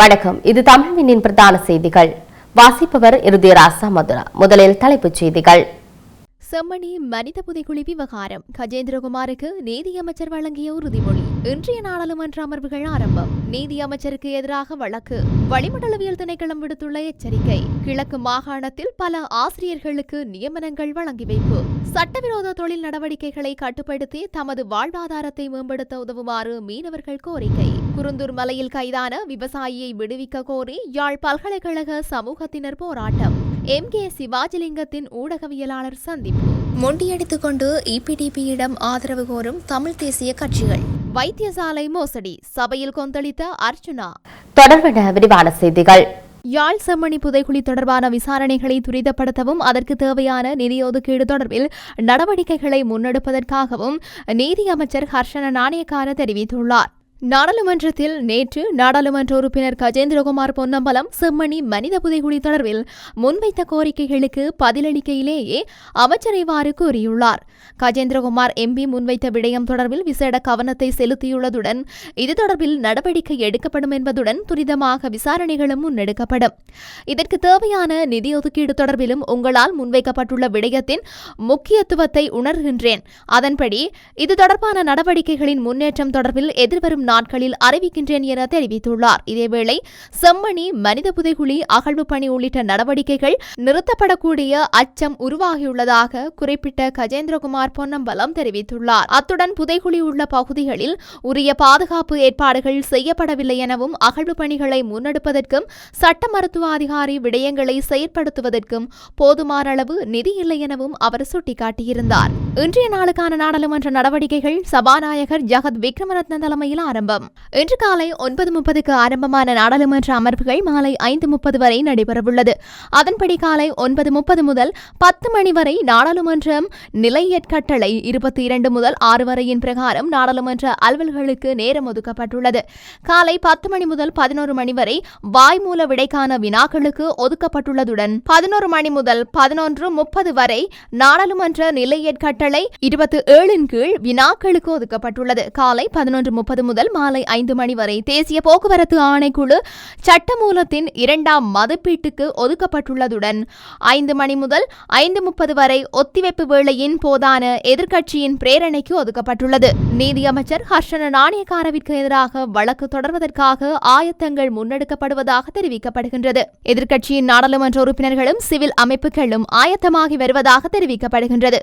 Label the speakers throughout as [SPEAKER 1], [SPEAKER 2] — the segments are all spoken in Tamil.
[SPEAKER 1] வணக்கம். இது தமிழ்வினின் பிரதான செய்திகள். வாசிப்பவர் இருதயராசா மதுரா. முதலில் தலைப்புச் செய்திகள்.
[SPEAKER 2] செம்மணி மனித புதைக்குழி விவகாரம். கஜேந்திரகுமாருக்கு நீதியமைச்சர் வழங்கிய உறுதிமொழி. இன்றைய நாடாளுமன்ற அமர்வுகள் ஆரம்பம். நீதியமைச்சருக்கு எதிராக வழக்கு. வளிமண்டலவியல் திணைக்களம் விடுத்துள்ள எச்சரிக்கை. கிழக்கு மாகாணத்தில் பல ஆசிரியர்களுக்கு நியமனங்கள் வழங்கி வைப்பு. சட்டவிரோத தொழில் நடவடிக்கைகளை கட்டுப்படுத்தி தமது வாழ்வாதாரத்தை மேம்படுத்த உதவுமாறு மீனவர்கள் கோரிக்கை. குருந்தூர் மலையில் கைதான விவசாயியை விடுவிக்க கோரி யாழ் பல்கலைக்கழக சமூகத்தினர் போராட்டம். எம். கே. சிவாஜிலிங்கத்தின் ஊடகவியலாளர் சந்திப்பு. மொண்டியடித்துக் கொண்டு இபிடிபியிடம் ஆதரவு கோரும் தமிழ் தேசிய கட்சிகள். வைத்தியசாலை மோசடி சபையில் கொந்தளித்த அர்ச்சுனா.
[SPEAKER 1] தொடர்பான விரிவான செய்திகள்.
[SPEAKER 2] யாழ் செம்மணி புதைக்குழி தொடர்பான விசாரணைகளை துரிதப்படுத்தவும் அதற்கு தேவையான நிதி ஒதுக்கீடு தொடர்பில் நடவடிக்கைகளை முன்னெடுப்பதற்காகவும் நீதியமைச்சர் ஹர்ஷன நாணயக்கார தெரிவித்துள்ளார். நாடாளுமன்றத்தில் நேற்று நாடாளுமன்ற உறுப்பினர் கஜேந்திரகுமார் பொன்னம்பலம் செம்மணி மனித புதைகுழி தொடர்பில் முன்வைத்த கோரிக்கைகளுக்கு பதிலளிக்கையிலேயே அமைச்சர் இவ்வாறு கூறியுள்ளார். கஜேந்திரகுமார் எம்பி முன்வைத்த விடயம் தொடர்பில் விசேட கவனத்தை செலுத்தியுள்ளதுடன் இது தொடர்பில் நடவடிக்கை எடுக்கப்படும் என்பதுடன் துரிதமாக விசாரணைகளும் முன்னெடுக்கப்படும். இதற்கு தேவையான நிதி ஒதுக்கீடு தொடர்பிலும் உங்களால் முன்வைக்கப்பட்டுள்ள விடயத்தின் முக்கியத்துவத்தை உணர்கின்றேன். அதன்படி இது தொடர்பான நடவடிக்கைகளின் முன்னேற்றம் தொடர்பில் எதிர்வரும் நாட்களில் அறிவிக்கின்றேன் என தெரிவித்துள்ளார். இதேவேளை செம்மணி மனித புதைகுழி அகழ்வு பணி உள்ளிட்ட நடவடிக்கைகள் நிறுத்தப்படக்கூடிய அச்சம் உருவாகியுள்ளதாக குறிப்பிட்ட கஜேந்திரகுமார் பொன்னம்பலம் தெரிவித்துள்ளார். அத்துடன் புதைகுழி உள்ள பகுதிகளில் உரிய பாதுகாப்பு ஏற்பாடுகள் செய்யப்படவில்லை எனவும் அகழ்வு பணிகளை முன்னெடுப்பதற்கும் சட்ட மருத்துவ அதிகாரி விடயங்களை செயற்படுத்துவதற்கும் போதுமானளவு நிதி இல்லை எனவும் அவர் சுட்டிக்காட்டியிருந்தார். இன்றைய நாளுக்கான நாடாளுமன்ற நடவடிக்கைகள் சபாநாயகர் ஜகத் விக்ரமரத்ன தலைமையில் ஆரம்பம். இன்று காலை ஒன்பது முப்பதுக்கு ஆரம்பமான நாடாளுமன்ற அமர்வுகள் மாலை ஐந்து முப்பது வரை நடைபெறவுள்ளது. அதன்படி காலை ஒன்பது முப்பது முதல் பத்து மணி வரை நாடாளுமன்றம் நிலையற்கட்டளை இருபத்தி இரண்டு முதல் ஆறு வரையின் பிரகாரம் நாடாளுமன்ற அலுவல்களுக்கு நேரம் ஒதுக்கப்பட்டுள்ளது. காலை பத்து மணி முதல் பதினோரு மணி வரை வாய்மூல விடைக்கான வினாக்களுக்கு ஒதுக்கப்பட்டுள்ளதுடன் பதினோரு மணி முதல் பதினொன்று முப்பது வரை நாடாளுமன்ற நிலையற்கட்டளை இருபத்தி ஏழின் கீழ் வினாக்களுக்கு ஒதுக்கப்பட்டுள்ளது. காலை பதினொன்று முப்பது முதல் முதல் மாலை ஐந்து மணி வரை தேசிய போக்குவரத்து ஆணைக்குழு சட்டமூலத்தின் இரண்டாம் மதிப்பீட்டுக்கு ஒதுக்கப்பட்டுள்ளதுடன் ஐந்து மணி முதல் ஐந்து முப்பது வரை ஒத்திவைப்பு வேளையின் போதான எதிர்க்கட்சியின் பிரேரணைக்கு ஒதுக்கப்பட்டுள்ளது. நீதியமைச்சர் ஹர்ஷன நாணயக்காரவிற்கு எதிராக வழக்கு தொடர்வதற்காக ஆயத்தங்கள் முன்னெடுக்கப்படுவதாக தெரிவிக்கப்படுகின்றது. எதிர்க்கட்சியின் நாடாளுமன்ற உறுப்பினர்களும் சிவில் அமைப்புகளும் ஆயத்தமாகி வருவதாக தெரிவிக்கப்படுகின்றது.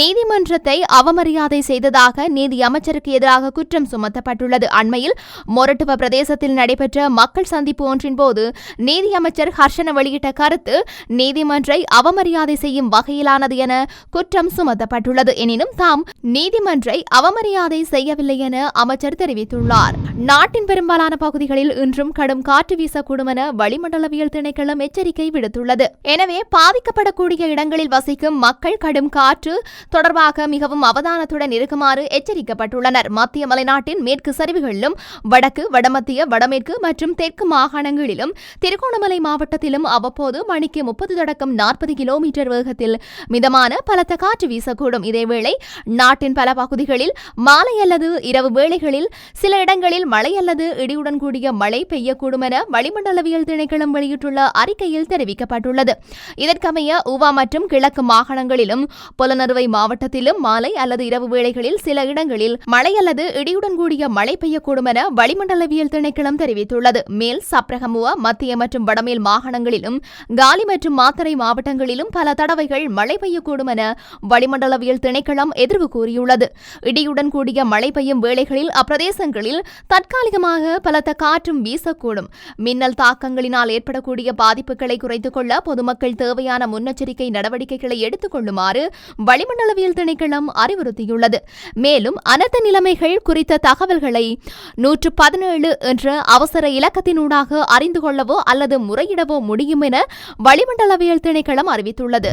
[SPEAKER 2] நீதிமன்றத்தை அவமரியாதை செய்ததாக நீதி அமைச்சருக்கு எதிராக குற்றம் சுமத்தப்பட்டுள்ளது. அண்மையில் மொரட்டுவ பிரதேசத்தில் நடைபெற்ற மக்கள் சந்திப்பு ஒன்றின்போது நீதியமைச்சர் ஹர்ஷன வெளியிட்ட கருத்து நீதிமன்றை அவமரியாதை செய்யும் வகையிலானது என குற்றம் சுமத்தப்பட்டுள்ளது. எனினும் தாம் நீதிமன்றை அவமரியாதை செய்யவில்லை என அமைச்சர் தெரிவித்துள்ளார். நாட்டின் பெரும்பாலான பகுதிகளில் இன்றும் கடும் காற்று வீசக்கூடும் என வளிமண்டலவியல் திணைக்களம் எச்சரிக்கை விடுத்துள்ளது. எனவே பாதிக்கப்படக்கூடிய இடங்களில் வசிக்கும் மக்கள் கடும் காற்று தொடர்பாக மிகவும் அவதானத்துடன் இருக்குமாறு எச்சரிக்கப்பட்டுள்ளனர். மத்திய மலைநாட்டின் மேற்கு பிரிவுகளிலும் வடக்கு வடமத்திய வடமேற்கு மற்றும் தெற்கு மாகாணங்களிலும் திருகோணமலை மாவட்டத்திலும் அவ்வப்போது மணிக்கு முப்பது தொடக்கம் நாற்பது கிலோமீட்டர் வேகத்தில் மிதமான பலத்த காற்று வீசக்கூடும். இதேவேளை நாட்டின் பல பகுதிகளில் மாலை அல்லது இரவு வேளைகளில் சில இடங்களில் மழை அல்லது இடியுடன் கூடிய மழை பெய்யக்கூடும் என வளிமண்டலவியல் திணைக்களம் வெளியிட்டுள்ள அறிக்கையில் தெரிவிக்கப்பட்டுள்ளது. இதற்கமைய ஊவா மற்றும் கிழக்கு மாகாணங்களிலும் புலனறுவை மாவட்டத்திலும் மாலை அல்லது இரவு வேளைகளில் சில இடங்களில் மழை அல்லது இடியுடன் கூடிய மழை பெய்யக்கூடும் என வளிமண்டலவியல் திணைக்களம் தெரிவித்துள்ளது. மேல் சப்ரகமுவா மத்திய மற்றும் வடமேல் மாகாணங்களிலும் காலி மற்றும் மாத்தறை மாவட்டங்களிலும் பல தடவைகள் மழை பெய்யக்கூடும் என வளிமண்டலவியல் திணைக்களம் எதிர்வு கூறியுள்ளது. இடியுடன் கூடிய மழை பெய்யும் வேளைகளில் அப்பிரதேசங்களில் தற்காலிகமாக பலத்த காற்றும் வீசக்கூடும். மின்னல் தாக்கங்களினால் ஏற்படக்கூடிய பாதிப்புகளை குறைத்துக் கொள்ள பொதுமக்கள் தேவையான முன்னெச்சரிக்கை நடவடிக்கைகளை எடுத்துக் கொள்ளுமாறு வளிமண்டலவியல் திணைக்களம் அறிவுறுத்தியுள்ளது. மேலும் அனர்த்த நிலைமைகள் குறித்த தகவல்களை நூற்று பதினேழு என்ற அவசர இலக்கத்தினூடாக அறிந்து கொள்ளவோ அல்லது முறையிடவோ முடியும் என வளிமண்டலவியல் திணைக்களம் அறிவித்துள்ளது.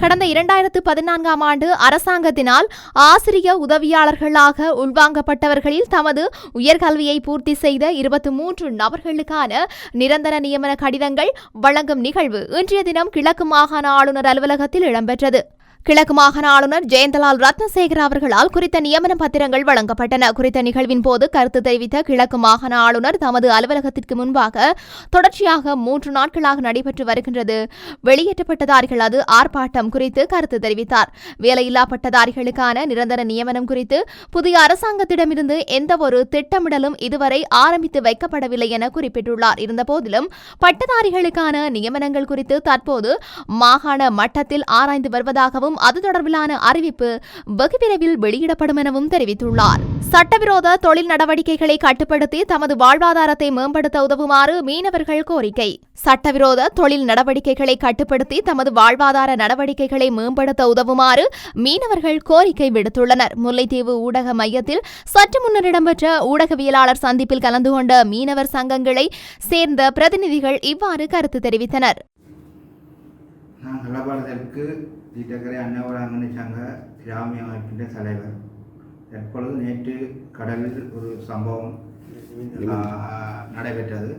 [SPEAKER 2] கடந்த இரண்டாயிரத்து பதினான்காம் ஆண்டு அரசாங்கத்தினால் ஆசிரிய உதவியாளர்களாக உள்வாங்கப்பட்டவர்களில் தமது உயர்கல்வியை பூர்த்தி செய்த இருபத்தி மூன்று நபர்களுக்கான நிரந்தர நியமன கடிதங்கள் வழங்கும் நிகழ்வு இன்றைய தினம் கிழக்கு மாகாண ஆளுநர் அலுவலகத்தில் இடம்பெற்றது. கிழக்கு மாகாண ஆளுநர் ஜெயந்தலால் ரத்னசேகர் அவர்களால் குறித்த நியமன பத்திரங்கள் வழங்கப்பட்டன. குறித்த நிகழ்வின் போது கருத்து தெரிவித்த கிழக்கு மாகாண ஆளுநர் தமது அலுவலகத்திற்கு முன்பாக தொடர்ச்சியாக மூன்று நாட்களாக நடைபெற்று வருகின்றது. வெளியேற்றப்பட்டதாரிகள் அது ஆர்ப்பாட்டம் குறித்து கருத்து தெரிவித்தார். வேலையில்லா பட்டதாரிகளுக்கான நிரந்தர நியமனம் குறித்து புதிய அரசாங்கத்திடமிருந்து எந்தவொரு திட்டமிடலும் இதுவரை ஆரம்பித்து வைக்கப்படவில்லை என குறிப்பிட்டுள்ளார். இருந்தபோதிலும் பட்டதாரிகளுக்கான நியமனங்கள் குறித்து தற்போது மாகாண மட்டத்தில் ஆராய்ந்து வருவதாகவும் அது தொடர்பிலான அறிவிப்பு வெகு விரைவில் வெளியிடப்படும் எனவும் தெரிவித்துள்ளார். சட்டவிரோத தொழில் நடவடிக்கைகளை கட்டுப்படுத்தி தமது வாழ்வாதாரத்தை மேம்படுத்த உதவுமாறு மீனவர்கள் கோரிக்கை. சட்டவிரோத தொழில் நடவடிக்கைகளை கட்டுப்படுத்தி தமது வாழ்வாதார நடவடிக்கைகளை மேம்படுத்த உதவுமாறு மீனவர்கள் கோரிக்கை விடுத்துள்ளனர். முல்லைத்தீவு ஊடக மையத்தில் சற்று முன்னர் இடம்பெற்ற ஊடகவியலாளர் சந்திப்பில் கலந்து கொண்ட மீனவர் சங்கங்களை சேர்ந்த பிரதிநிதிகள் இவ்வாறு கருத்து தெரிவித்தனர்.
[SPEAKER 3] நான் கலபாரத்திற்கு தீட்டக்கரை அன்னவராங்கனி சங்க கிராமிய அமைப்பின் தலைவர். தற்பொழுது நேற்று கடலில் ஒரு சம்பவம் நடைபெற்றது.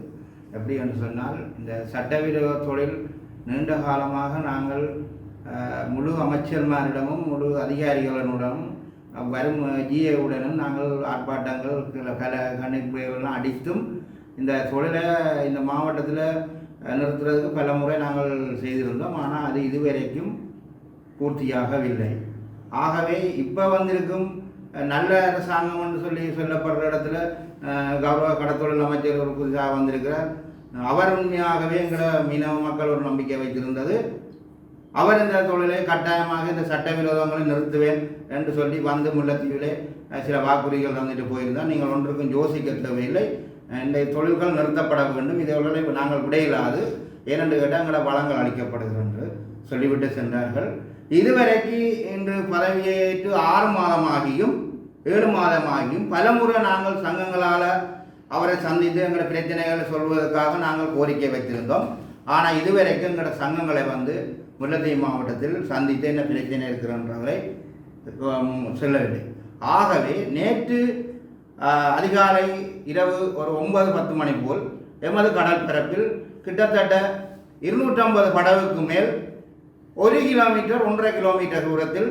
[SPEAKER 3] எப்படி என்று சொன்னால் இந்த சட்டவிரோத தொழில் நீண்ட காலமாக நாங்கள் முழு அமைச்சர்மாரிடமும் முழு அதிகாரிகளிடமும் வரும் ஜிஏவுடனும் நாங்கள் ஆர்ப்பாட்டங்கள் கல கணிப்புகள்லாம் அடித்தும் இந்த தொழிலை இந்த மாவட்டத்தில் நிறுத்துறதுக்கு பல முறை நாங்கள் செய்திருந்தோம் ஆனால் அது இதுவரைக்கும் பூர்த்தியாகவில்லை. ஆகவே இப்போ வந்திருக்கும் நல்ல அரசாங்கம் என்று சொல்லி சொல்லப்படுற இடத்துல கௌரவ கடத்தொழில் அமைச்சர் ஒரு புதுசாக வந்திருக்கிறார். அவர் உண்மையாகவே எங்களை மீனவ மக்கள் ஒரு நம்பிக்கை வைத்திருந்தது. அவர் இந்த தொழிலை கட்டாயமாக இந்த சட்டவிரோதங்களை நிறுத்துவேன் என்று சொல்லி வந்து முல்லைத்தீவிலே சில வாக்குறுதிகள் தந்துட்டு போயிருந்தால் நீங்கள் ஒன்றுக்கும் யோசிக்க தேவையில்லை. இந்த தொழில்கள் நிறுத்தப்பட வேண்டும். இதை நாங்கள் விடையில்லாது. ஏனென்று கேட்டால் எங்களோட வளங்கள் அளிக்கப்படுகிறது என்று சொல்லிவிட்டு சென்றார்கள். இதுவரைக்கு இன்று பதவியேற்று ஆறு மாதமாகியும் ஏழு மாதமாகியும் பலமுறை நாங்கள் சங்கங்களால் அவரை சந்தித்து எங்களோட பிரச்சனைகளை சொல்வதற்காக நாங்கள் கோரிக்கை வைத்திருந்தோம். ஆனால் இதுவரைக்கும் எங்களோட சங்கங்களை வந்து முல்லத்தீவு மாவட்டத்தில் சந்தித்து என்ன பிரச்சனை இருக்கிறன்றவரை உம், செல்லவில்லை. ஆகவே நேற்று அதிகாலை இரவு ஒரு ஒன்பது பத்து மணி போல் எமது கடற்பரப்பில் கிட்டத்தட்ட இருநூற்றம்பது படகுக்கு மேல் ஒரு கிலோமீட்டர் ஒன்றரை கிலோமீட்டர் தூரத்தில்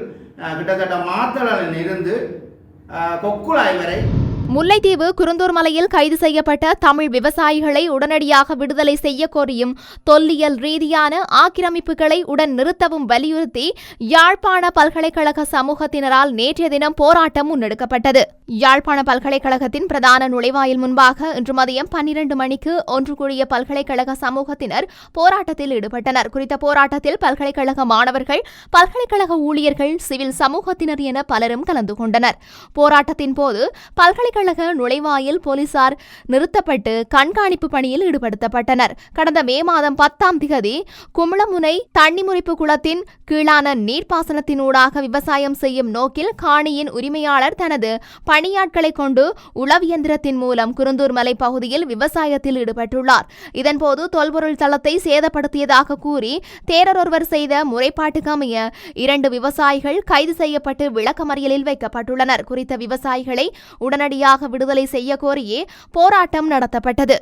[SPEAKER 3] கிட்டத்தட்ட மாத்தளனில் இருந்து கொக்குழாய் வரை
[SPEAKER 2] முல்லைத்தீவு குருந்தூர் மலையில் கைது செய்யப்பட்ட தமிழ் விவசாயிகளை உடனடியாக விடுதலை செய்ய கோரியும் தொல்லியல் ரீதியான ஆக்கிரமிப்புகளை உடன் நிறுத்தவும் வலியுறுத்தி யாழ்ப்பாண பல்கலைக்கழக சமூகத்தினரால் நேற்றைய தினம் போராட்டம் முன்னெடுக்கப்பட்டது. யாழ்ப்பாண பல்கலைக்கழகத்தின் பிரதான நுழைவாயில் முன்பாக இன்று மதியம் பன்னிரண்டு மணிக்கு ஒன்று கூடிய பல்கலைக்கழக சமூகத்தினர் போராட்டத்தில் ஈடுபட்டனர். குறித்த போராட்டத்தில் பல்கலைக்கழக மாணவர்கள் பல்கலைக்கழக ஊழியர்கள் சிவில் சமூகத்தினர் என பலரும் கலந்து கொண்டனர். போராட்டத்தின் போது பல்கலைக்கழக நுழைவாயில் போலீசார் நிறுத்தப்பட்டு கண்காணிப்பு பணியில் ஈடுபடுத்தப்பட்டனர். கடந்த மே மாதம் பத்தாம் திகதி குமுளமுனை தண்ணிமுறிப்பு குளத்தின் கீழான நீர்ப்பாசனத்தினூடாக விவசாயம் செய்யும் நோக்கில் காணியின் உரிமையாளர் தனது பணியாட்களை கொண்டு உளவியந்திரத்தின் மூலம் குருந்தூர் மலை பகுதியில் விவசாயத்தில் ஈடுபட்டுள்ளார். இதன்போது தொல்பொருள் தளத்தை சேதப்படுத்தியதாக கூறி தேரர் ஒருவர் செய்த முறைப்பாட்டுக்கு அமைய இரண்டு விவசாயிகள் கைது செய்யப்பட்டு விளக்கமறியலில் வைக்கப்பட்டுள்ளனர். குறித்த விவசாயிகளை உடனடியாக விடுதலை செய்ய கோரியே போராட்டம் நடத்தப்பட்டது.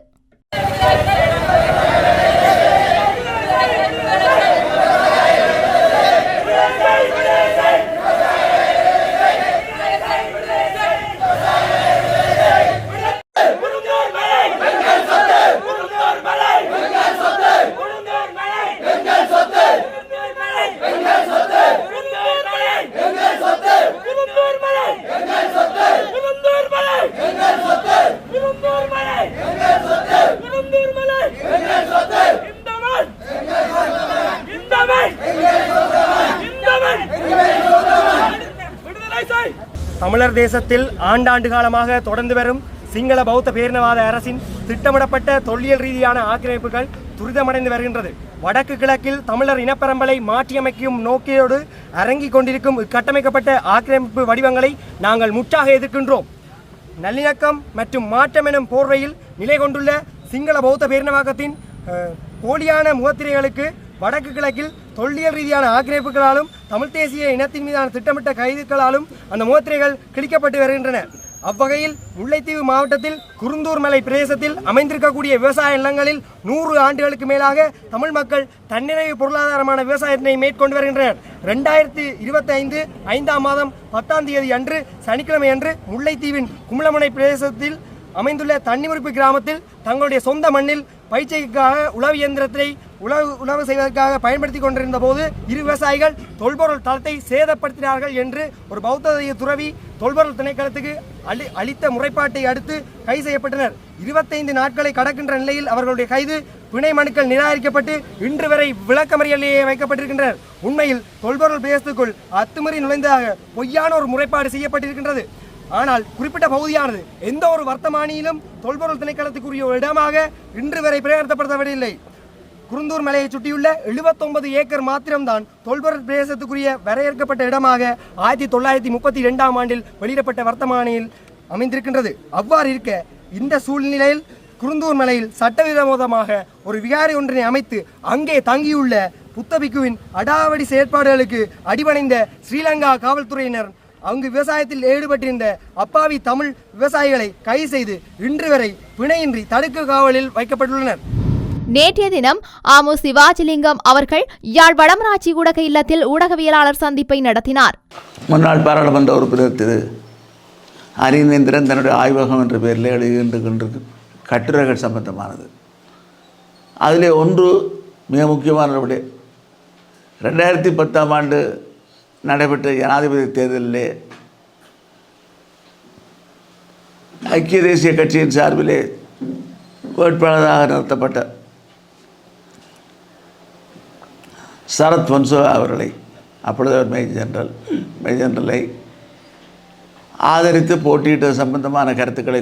[SPEAKER 4] தமிழர் தேசத்தில் ஆண்டாண்டு காலமாக தொடர்ந்து வரும் சிங்கள பௌத்த பேரினவாத அரசின் திட்டமிடப்பட்ட தொல்லியல் ரீதியான ஆக்கிரமிப்புகள் துரிதமடைந்து வருகின்றது. வடக்கு கிழக்கில் தமிழர் இனப்பரம்பலை மாற்றியமைக்கும் நோக்கியோடு அரங்கிக் கொண்டிருக்கும் இக்கட்டமைக்கப்பட்ட ஆக்கிரமிப்பு வடிவங்களை நாங்கள் முற்றாக எதிர்க்கின்றோம். நல்லிணக்கம் மற்றும் மாற்றம் எனும் போர்வையில் நிலை கொண்டுள்ள சிங்கள பௌத்த பேரினவாக்கத்தின் போலியான முகத்திரைகளுக்கு வடக்கு கிழக்கில் தொல்லியல் ரீதியான ஆக்கிரமிப்புகளாலும் தமிழ் தேசிய இனத்தின் மீதான திட்டமிட்ட கைதுகளாலும் அந்த முகத்திரைகள் கிழிக்கப்பட்டு வருகின்றன. அவ்வகையில் முல்லைத்தீவு மாவட்டத்தில் குருந்தூர் மலை பிரதேசத்தில் அமைந்திருக்கக்கூடிய விவசாய நிலங்களில் நூறு ஆண்டுகளுக்கு மேலாக தமிழ் மக்கள் தன்னிறைவு பொருளாதாரமான விவசாயத்தினை மேற்கொண்டு வருகின்றனர். ரெண்டாயிரத்தி இருபத்தி ஐந்து ஐந்தாம் மாதம் பத்தாம் தேதி அன்று சனிக்கிழமை அன்று முல்லைத்தீவின் கும்பலமுனை பிரதேசத்தில் அமைந்துள்ள தண்ணிமுறிப்பு கிராமத்தில் தங்களுடைய சொந்த மண்ணில் பயிற்சிக்காக உழவு இயந்திரத்தை உழவு உழவு செய்வதற்காக பயன்படுத்தி கொண்டிருந்த போது இரு விவசாயிகள் தொல்பொருள் தளத்தை சேதப்படுத்தினார்கள் என்று ஒரு பௌத்த துறவி தொல்பொருள் திணைக்களத்துக்கு அளி அளித்த முறைப்பாட்டை அடுத்து கைது செய்யப்பட்டனர். இருபத்தைந்து நாட்களை கடக்கின்ற நிலையில் அவர்களுடைய கைது பிணை மனுக்கள் நிராகரிக்கப்பட்டு இன்று வரை விளக்கமறியலையே வைக்கப்பட்டிருக்கின்றனர். உண்மையில் தொல்பொருள் பிரதேசத்துக்குள் அத்துமீறி நுழைந்ததாக பொய்யான ஒரு முறைப்பாடு செய்யப்பட்டிருக்கின்றது. ஆனால் குறிப்பிட்ட பகுதியானது எந்த ஒரு வர்த்தமானியிலும் தொல்பொருள் திணைக்களத்துக்குரிய ஒரு இடமாக இன்று வரை பிரகடனப்படுத்தப்படவில்லை. குருந்தூர் மலையை சுற்றியுள்ள 79 ஏக்கர் மாத்திரம்தான் தொல்பொருள் பிரதேசத்துக்குரிய வரையறுக்கப்பட்ட இடமாக ஆயிரத்தி தொள்ளாயிரத்தி முப்பத்தி ரெண்டாம் ஆண்டில் வெளியிடப்பட்ட வர்த்தமானியில் அமைந்திருக்கின்றது. அவ்வாறு இருக்க இந்த சூழ்நிலையில் குருந்தூர் மலையில் சட்டவிரோதமாக ஒரு விகாரி ஒன்றினை அமைத்து அங்கே தங்கியுள்ள புத்தபிக்குவின் அடாவடி செயற்பாடுகளுக்கு அடிபணிந்த ஸ்ரீலங்கா காவல்துறையினர் அங்கு விவசாயத்தில் ஈடுபட்டிருந்த அப்பாவி தமிழ் விவசாயிகளை கைது செய்து இன்று வரை பிணையின்றி தடுக்கு காவலில் வைக்கப்பட்டுள்ளனர்.
[SPEAKER 2] நேற்றைய தினம் ஆமு சிவாஜிலிங்கம் அவர்கள் யாழ் வடமராட்சி ஊடக இல்லத்தில் ஊடகவியலாளர் சந்திப்பை நடத்தினார்.
[SPEAKER 5] முன்னாள் பாராளுமன்ற உறுப்பினர் திரு அரிந்தேந்திரன் தன்னுடைய ஆய்வகம் என்ற பெயரில் எழுதுகின்ற கொண்டிருக்கும் கட்டுரைகள் சம்பந்தமானது. அதிலே ஒன்று மிக முக்கியமான ரெண்டாயிரத்தி பத்தாம் ஆண்டு நடைபெற்ற ஜனாதிபதி தேர்தலிலே ஐக்கிய தேசிய கட்சியின் சார்பிலே வேட்பாளராக நிறுத்தப்பட்ட சரத் பொன்சோ அவர்களை அப்பொழுது அவர் மேஜர் ஜெனரல் மேஜர் ஜெனரலை ஆதரித்து போட்டியிட்ட சம்பந்தமான கருத்துக்களை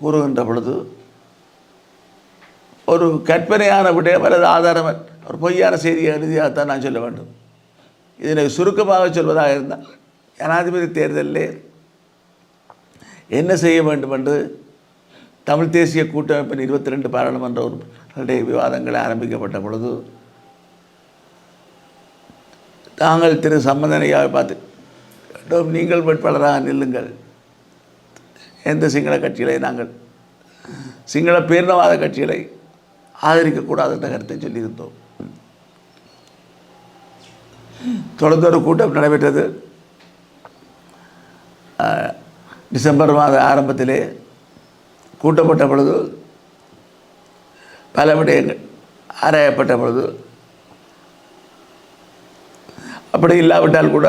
[SPEAKER 5] கூறுகின்ற பொழுது ஒரு கற்பனையான விடயம் அல்லது ஆதாரம் ஒரு பொய்யான செய்தியை எழுதியாகத்தான் நான் சொல்ல வேண்டும். இதனை சுருக்கமாக சொல்வதாக இருந்தால் ஜனாதிபதி தேர்தலில் என்ன செய்ய வேண்டும் என்று தமிழ் தேசிய கூட்டமைப்பின் இருபத்தி ரெண்டு பாராளுமன்ற உறுப்பினருடைய விவாதங்கள் ஆரம்பிக்கப்பட்ட பொழுது நாங்கள் திரு சம்பந்தனையாவை பார்த்து கேட்டோம் நீங்கள் வேட்பாளராக நில்லுங்கள். எந்த சிங்கள கட்சிகளை நாங்கள் சிங்கள பேரினவாத கட்சிகளை ஆதரிக்கக்கூடாதுன்ற கருத்தை சொல்லியிருந்தோம். தொடர்ந்து ஒரு கூட்டம் நடைபெற்றது. டிசம்பர் மாத ஆரம்பத்திலே கூட்டப்பட்ட பொழுது பல விடயங்கள் ஆராயப்பட்ட பொழுது அப்படி இல்லாவிட்டால் கூட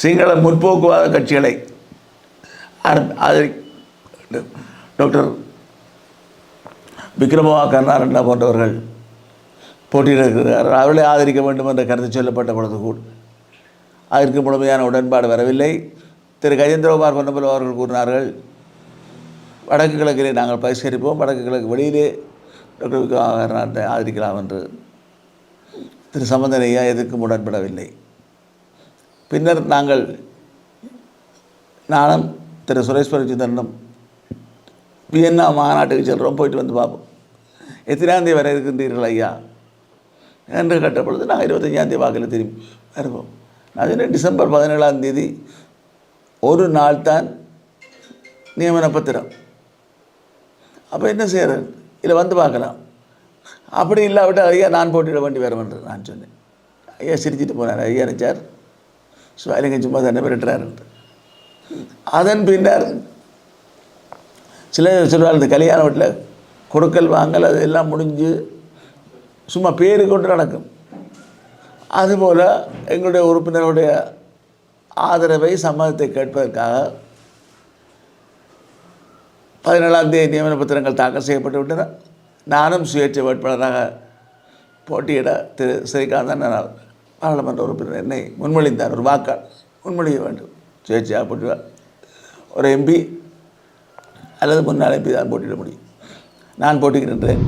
[SPEAKER 5] சிங்கள முற்போக்குவாத கட்சிகளை ஆதரி டாக்டர் விக்ரமவா கருணாரண்ணா போன்றவர்கள் போட்டியிடுகிறார் அவர்களை ஆதரிக்க வேண்டும் என்ற கருத்து சொல்லப்பட்ட பொழுது கூட அதற்கு முழுமையான உடன்பாடு வரவில்லை. திரு கஜேந்திரகுமார் பொன்னம்பலம் அவர்கள் கூறினார்கள் வடக்கு கிழக்கிலே நாங்கள் பரிஷ்கரிப்போம் வடக்கு கிழக்கு வெளியிலே டாக்டர் விக்ரம கருணாரண்ணை ஆதரிக்கலாம் என்று திரு சம்பந்தனையா எதற்கும் உடன்படவில்லை. பின்னர் நாங்கள் நானும் திரு சுரேஷ் வியன்னா மாநாட்டுக்கு செல்கிறோம் போயிட்டு வந்து பார்ப்போம். எத்தனாம் தேதி வரை இருக்கின்றீர்கள் ஐயா? என்று கேட்ட பொழுது நாங்கள் இருபத்தஞ்சாம் வாக்கில் திரும்பி வருவோம். நான் டிசம்பர் பதினேழாம் தேதி ஒரு நாள் தான் நியமன பத்திரம். அப்போ என்ன செய்கிறது இதில் வந்து பார்க்கலாம். அப்படி இல்லாவிட்டால் ஐயா நான் போட்டியிட வேண்டி வேறு என்று நான் சொன்னேன். ஐயா சிரிச்சிட்டு போனார். ஐயா நினச்சார் சுவாலிங்க சும்மா தன்னை மிரட்டுறாருன்ட்டு அதன் பின்னர் சில சொல்வார் இந்த கல்யாண வீட்டில் கொடுக்கல் வாங்கல் அது எல்லாம் முடிஞ்சு சும்மா பேரு கொண்டு நடக்கும். அதுபோல் எங்களுடைய உறுப்பினருடைய ஆதரவை சம்மதத்தை கேட்பதற்காக பதினேழாம் தேதி நியமன பத்திரங்கள் தாக்கல் செய்யப்பட்டு விட்டன. நானும் சுயேட்சை வேட்பாளராக போட்டியிட திரு ஸ்ரீகாந்தன் பாராளுமன்ற உறுப்பினர் என்னை முன்மொழிந்தார். ஒரு வாக்காள் முன்மொழிய வேண்டும். சுயேட்சையாக போட்டிடுவார் ஒரு எம்பி அல்லது முன்னாள் எம்பி தான் போட்டியிட முடியும். நான் போட்டியிடுகின்றேன்.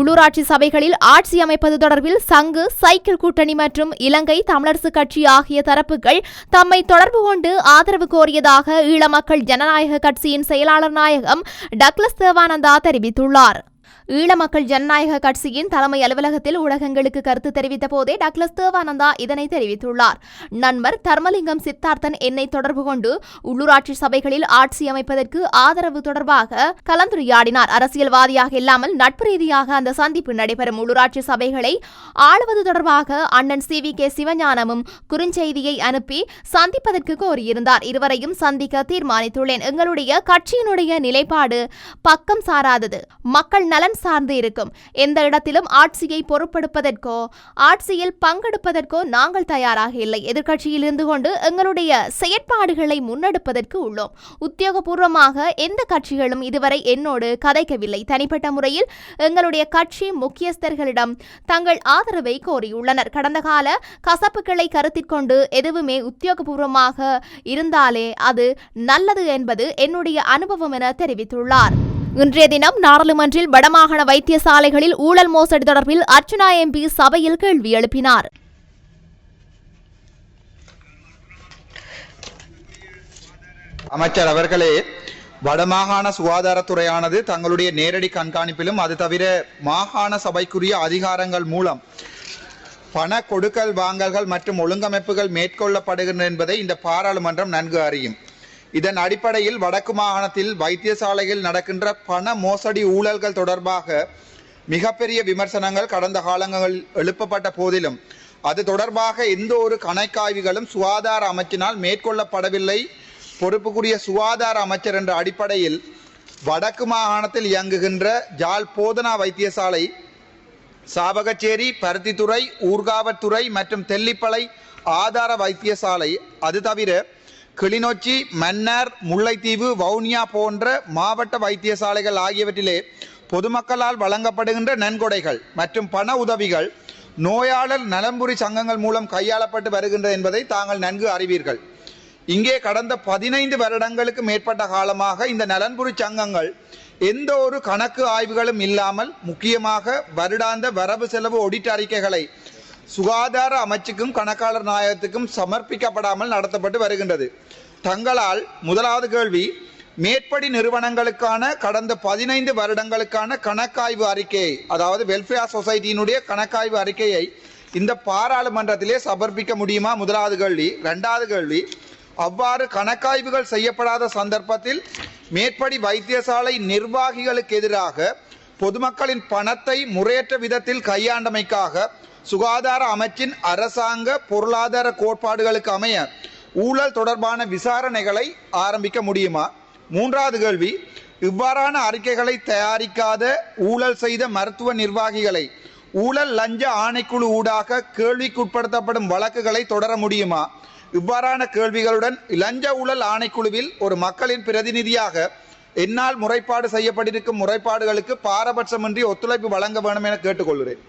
[SPEAKER 2] உள்ளூராட்சி சபைகளில் ஆட்சி அமைப்பது தொடர்பில் சங்கு சைக்கிள் கூட்டணி மற்றும் இலங்கை தமிழரசு கட்சி ஆகிய தரப்புகள் தம்மை தொடர்பு கொண்டு ஆதரவு கோரியதாக ஈழ மக்கள் ஜனநாயக கட்சியின் செயலாளர் நாயகம் டக்ளஸ் தேவானந்தா தெரிவித்துள்ளார். ஈழ மக்கள் ஜனநாயக கட்சியின் தலைமை அலுவலகத்தில் ஊடகங்களுக்கு கருத்து தெரிவித்த போதே டக்ளஸ் தேவானந்தா இதனை தெரிவித்துள்ளார். நண்பர் தர்மலிங்கம் சித்தார்த்தன் என்னை தொடர்பு கொண்டு உள்ளூராட்சி சபைகளில் ஆட்சி அமைப்பதற்கு ஆதரவு தொடர்பாக கலந்துரையாடினார். அரசியல்வாதியாக இல்லாமல் நட்பு ரீதியாக அந்த சந்திப்பு நடைபெறும். உள்ளூராட்சி சபைகளை ஆளுவது தொடர்பாக அண்ணன் சி வி கே சிவஞானமும் குறுஞ்செய்தியை அனுப்பி சந்திப்பதற்கு கோரியிருந்தார். இருவரையும் சந்திக்க தீர்மானித்துள்ளேன். எங்களுடைய கட்சியினுடைய நிலைப்பாடு பக்கம் சாராதது. மக்கள் நலன் சார்ந்து இருக்கும். எந்த இடத்திலும் ஆட்சியை பொறுப்பெடுப்பதற்கோ ஆட்சியில் பங்கெடுப்பதற்கோ நாங்கள் தயாராக இல்லை. எதிர்கட்சியில் இருந்து கொண்டு எங்களுடைய செயற்பாடுகளை முன்னெடுப்பதற்கு உள்ளோம். உத்தியோகபூர்வமாக எந்த கட்சிகளும் இதுவரை என்னோடு கதைக்கவில்லை. தனிப்பட்ட முறையில் எங்களுடைய கட்சி முக்கியஸ்தர்களிடம் தங்கள் ஆதரவை கோரியுள்ளனர். கடந்த கால கசப்புகளை கருத்திற்கொண்டு எதுவுமே உத்தியோகபூர்வமாக இருந்தாலே அது நல்லது என்பது என்னுடைய அனுபவம் என தெரிவித்துள்ளார். இன்றைய தினம் நாடாளுமன்றில் வடமாகாண வைத்தியசாலைகளில் ஊழல் மோசடி தொடர்பில் அர்ச்சனா எம்பி சபையில் கேள்வி எழுப்பினார்.
[SPEAKER 6] அமைச்சர் அவர்களே வடமாகாண சுகாதாரத்துறையானது தங்களுடைய நேரடி கண்காணிப்பிலும் அது தவிர மாகாண சபைக்குரிய அதிகாரங்கள் மூலம் பண கொடுக்கல் வாங்கல்கள் மற்றும் ஒழுங்கமைப்புகள் மேற்கொள்ளப்படுகின்றன என்பதை இந்த பாராளுமன்றம் நன்கு அறியும். இதன் அடிப்படையில் வடக்கு மாகாணத்தில் வைத்தியசாலையில் நடக்கின்ற பண மோசடி ஊழல்கள் தொடர்பாக மிகப்பெரிய விமர்சனங்கள் கடந்த காலங்களில் எழுப்பப்பட்ட போதிலும் அது தொடர்பாக எந்த ஒரு கணக்காய்வுகளும் சுகாதார அமைச்சினால் மேற்கொள்ளப்படவில்லை. பொறுப்புக்குரிய சுகாதார அமைச்சர் என்ற அடிப்படையில் வடக்கு மாகாணத்தில் இயங்குகின்ற ஜால் போதனா வைத்தியசாலை சாவகச்சேரி பருத்தித்துறை ஊர்காவத்துறை மற்றும் தெல்லிப்பளை ஆதார வைத்தியசாலை அது தவிர கிளிநொச்சி மன்னார் முல்லைத்தீவு வவுனியா போன்ற மாவட்ட வைத்தியசாலைகள் ஆகியவற்றிலே பொதுமக்களால் வழங்கப்படுகின்ற நன்கொடைகள் மற்றும் பண உதவிகள் நோயாளர் நலம்புரி சங்கங்கள் மூலம் கையாளப்பட்டு வருகின்றது என்பதை தாங்கள் நன்கு அறிவீர்கள். இங்கே கடந்த பதினைந்து வருடங்களுக்கு மேற்பட்ட காலமாக இந்த நலன்புரி சங்கங்கள் எந்த ஒரு கணக்கு ஆய்வுகளும் இல்லாமல் முக்கியமாக வருடாந்த வரவு செலவு ஒடிட் அறிக்கைகளை சுகாதார அமைச்சுக்கும் கணக்காளர் நாயகத்துக்கும் சமர்ப்பிக்கப்படாமல் நடத்தப்பட்டு வருகின்றது. தங்களால் முதலாவது கேள்வி மேற்படி நிறுவனங்களுக்கான கடந்த பதினைந்து வருடங்களுக்கான கணக்காய்வு அறிக்கையை அதாவது வெல்ஃபேர் சொசைட்டியினுடைய கணக்காய்வு அறிக்கையை இந்த பாராளுமன்றத்திலே சமர்ப்பிக்க முடியுமா? முதலாவது கேள்வி. ரெண்டாவது கேள்வி அவ்வாறு கணக்காய்வுகள் செய்யப்படாத சந்தர்ப்பத்தில் மேற்படி வைத்தியசாலை நிர்வாகிகளுக்கு எதிராக பொதுமக்களின் பணத்தை முறையற்ற விதத்தில் கையாண்டமைக்காக சுகாதார அமைச்சின் அரசாங்க பொருளாதார கோட்பாடுகளுக்கு அமைய ஊழல் தொடர்பான விசாரணைகளை ஆரம்பிக்க முடியுமா? மூன்றாவது கேள்வி இவ்வாறான அறிக்கைகளை தயாரிக்காத ஊழல் செய்த மருத்துவ நிர்வாகிகளை ஊழல் லஞ்ச ஆணைக்குழு ஊடாக கேள்விக்குட்படுத்தப்படும் வழக்குகளை தொடர முடியுமா? இவ்வாறான கேள்விகளுடன் லஞ்ச ஊழல் ஆணைக்குழுவில் ஒரு மக்களின் பிரதிநிதியாக என்னால் முறைப்பாடு செய்யப்பட்டிருக்கும் முறைப்பாடுகளுக்கு பாரபட்சமின்றி ஒத்துழைப்பு வழங்க வேண்டும் என கேட்டுக்கொள்கிறேன்.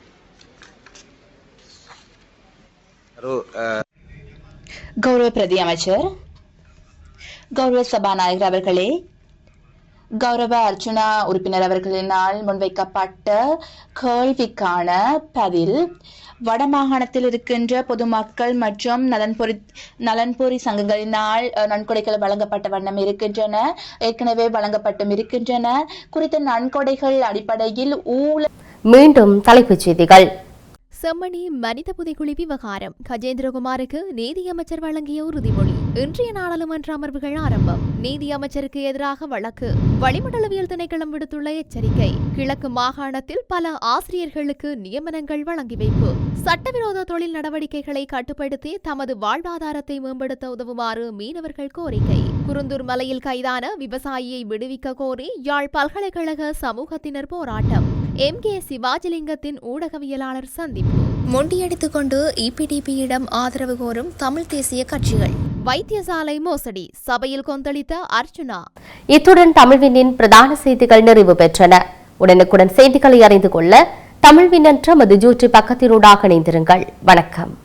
[SPEAKER 7] கௌரவ பிரதி அமைச்சர் கௌரவ சபாநாயகர் அவர்களே கௌரவ அர்ச்சுனா உறுப்பினர் அவர்களினால் முன்வைக்கப்பட்ட கேள்விக்கான பதில் வடமாகாணத்தில் இருக்கின்ற பொதுமக்கள் மற்றும் நலன்பொறி நலன்பொறி சங்கங்களினால் அஹ், நன்கொடைகள் வழங்கப்பட்ட வண்ணம் இருக்கின்றன ஏற்கனவே வழங்கப்பட்டும் இருக்கின்றன. குறித்த நன்கொடைகள் அடிப்படையில் ஊழல்
[SPEAKER 1] மீண்டும் தலைப்புச் செய்திகள்.
[SPEAKER 2] செம்மணி மனித புதைக்குழி விவகாரம். கஜேந்திரகுமாருக்கு நீதியமைச்சர் வழங்கிய உறுதிமொழி. இன்றைய நாடாளுமன்ற அமர்வுகள் ஆரம்பம். நீதியமைச்சருக்கு எதிராக வழக்கு. வளிமண்டலவியல் திணைக்களம் விடுத்துள்ள எச்சரிக்கை. கிழக்கு மாகாணத்தில் பல ஆசிரியர்களுக்கு நியமனங்கள் வழங்கி வைப்பு. சட்டவிரோத தொழில் நடவடிக்கைகளை கட்டுப்படுத்தி தமது வாழ்வாதாரத்தை மேம்படுத்த உதவுமாறு மீனவர்கள் கோரிக்கை. குருந்தூர் மலையில் கைதான விவசாயியை விடுவிக்க கோரி யாழ் பல்கலைக்கழக சமூகத்தினர் போராட்டம். எம். கே. சிவாஜிலிங்கத்தின் ஊடகவியலாளர் சந்திப்பு. மொண்டியடித்துக் கொண்டு இபிடிபியிடம் ஆதரவு கோரும் தமிழ் தேசிய கட்சிகள். வைத்தியசாலை மோசடி சபையில் கொந்தளித்த அர்ச்சுனா
[SPEAKER 1] இத்துடன் தமிழ்வினின் பிரதான செய்திகள் நிறைவு பெற்றன. உடனுக்குடன் செய்திகளை அறிந்து கொள்ள தமிழ்வின் என்ற மது ஜூற்றி பக்கத்தினூடாக இணைந்திருங்கள். வணக்கம்.